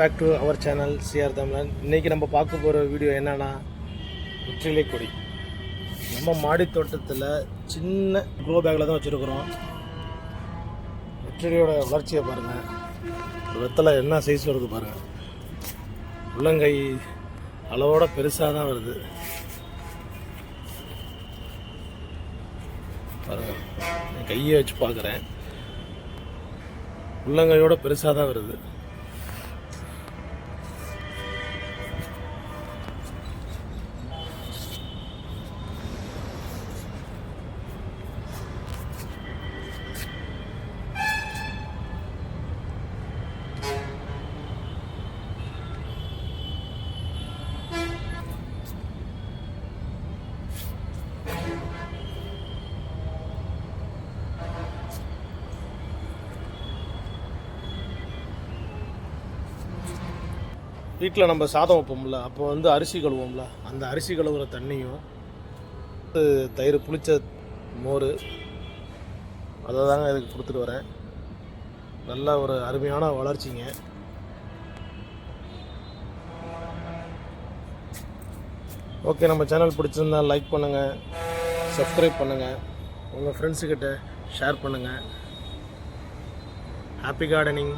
Back to our channel CR Tamilan இன்றைக்கி நம்ம பார்க்க போகிற வீடியோ என்னென்னா வெற்றிலை கொடி நம்ம மாடி தோட்டத்தில் சின்ன க்ளோ பேக்கில் தான் வச்சுருக்குறோம். வெற்றிலையோட வளர்ச்சியை பாருங்கள் வெத்தலை என்ன சைஸ் வருது பாருங்கள் உள்ளங்கை அளவோட பெருசாக தான் வருது. பாருங்கள் கையை வச்சு பார்க்குறேன். உள்ளங்கையோட பெருசாக தான் வருது. வீட்டில் நம்ம சாதம் வைப்போம்ல அப்போ வந்து அரிசி கழுவோம்ல அந்த அரிசி கழுவுற தண்ணியும் தயிர் புளிச்ச மோர் அதை தாங்க இதுக்கு கொடுத்துட்டு வரேன். நல்ல ஒரு அருமையான வளர்ச்சிங்க. ஓகே நம்ம சேனல் பிடிச்சிருந்தா லைக் பண்ணுங்கள் சப்ஸ்கிரைப் பண்ணுங்கள் உங்கள் ஃப்ரெண்ட்ஸுக்கிட்ட ஷேர் பண்ணுங்கள் ஹாப்பி கார்டனிங்